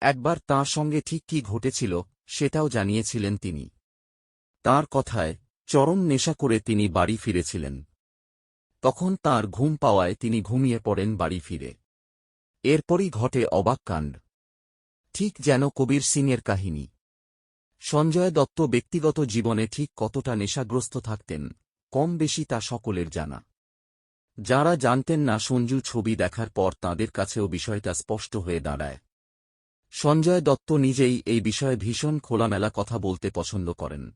একবার তাঁর সঙ্গে ঠিক কি ঘটেছিল, সেটাও জানিয়েছিলেন তিনি। তার কথায় চরম নেশা করে তিনি বাড়ি ফিরেছিলেন। তখন তার ঘুম পাওয়ায় তিনি ঘুমিয়ে পড়েন বাড়ি ফিরে। এরপরই ঘটে অবাক কাণ্ড। ঠিক যেন কবির সিংয়ের কাহিনী। সঞ্জয় দত্ত ব্যক্তিগত জীবনে ঠিক কতটা নেশাগ্রস্ত থাকতেন, কম বেশি তা সকলের জানা। যারা জানতেন না সঞ্জু ছবি দেখার পর তাঁদের কাছেও বিষয়টা স্পষ্ট হয়ে দাঁড়ায়। সঞ্জয় দত্ত নিজেই এই বিষয়ে ভীষণ খোলামেলা কথা বলতে পছন্দ করেন।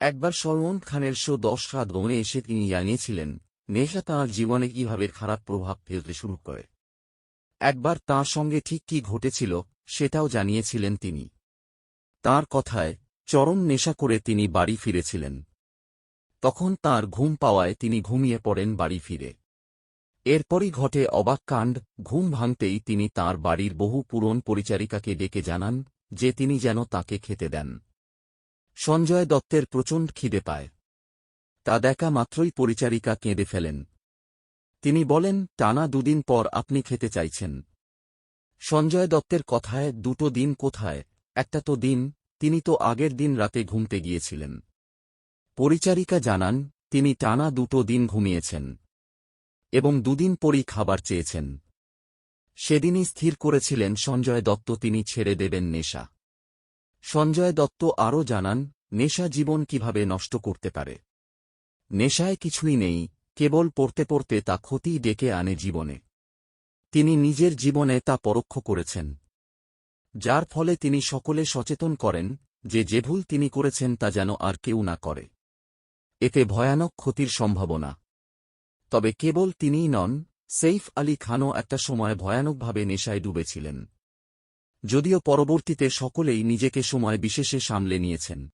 একবার সলমন খানের শো দশ রাত গমনে এসে তিনি জানিয়েছিলেন, নেশা তাঁর জীবনে কীভাবে খারাপ প্রভাব ফেলতে শুরু করে। একবার তাঁর সঙ্গে ঠিক কি ঘটেছিল, সেটাও জানিয়েছিলেন তিনি। তার কথায়, চরম নেশা করে তিনি বাড়ি ফিরেছিলেন। তখন তার ঘুম পাওয়ায় তিনি ঘুমিয়ে পড়েন বাড়ি ফিরে। এরপরই ঘটে অবাক কাণ্ড, ঘুম ভাঙতেই তিনি তার বাড়ির বহু পুরন পরিচারিকাকে ডেকে জানান, যে তিনি যেন তাকে খেতে দেন। সঞ্জয় দত্তের প্রচণ্ড খিদে পায়। তা দেখা মাত্রই পরিচারিকা কেঁদে ফেলেন। তিনি বলেন, টানা দুদিন পর আপনি খেতে চাইছেন। সঞ্জয় দত্তের কথায়, দুটো দিন কোথায়? একটা তো দিন, তিনি তো আগের দিন রাতে ঘুমতে গিয়েছিলেন। পরিচারিকা জানান, তিনি টানা দুটো দিন ঘুমিয়েছেন। এবং দুদিন পরই খাবার চেয়েছেন। সেদিনই স্থির করেছিলেন সঞ্জয় দত্ত, তিনি ছেড়ে দেবেন নেশা। সঞ্জয় দত্ত আরও জানান, নেশা জীবন কীভাবে নষ্ট করতে পারে? নেশায় কিছুই নেই, কেবল পড়তে পড়তে তা ক্ষতিই ডেকে আনে জীবনে। তিনি নিজের জীবনে তা পরোক্ষ করেছেন। যার ফলে তিনি সকলে সচেতন করেন যে যে ভুল তিনি করেছেন তা যেন আর কেউ না করে। এতে ভয়ানক ক্ষতির সম্ভাবনা। তবে কেবল তিনিই নন সেইফ আলী খানও একটা সময় ভয়ানকভাবে নেশায় ডুবেছিলেন। যদিও পরবর্তীতে সকলেই নিজেকে সময় বিশেষে সামলে নিয়েছেন।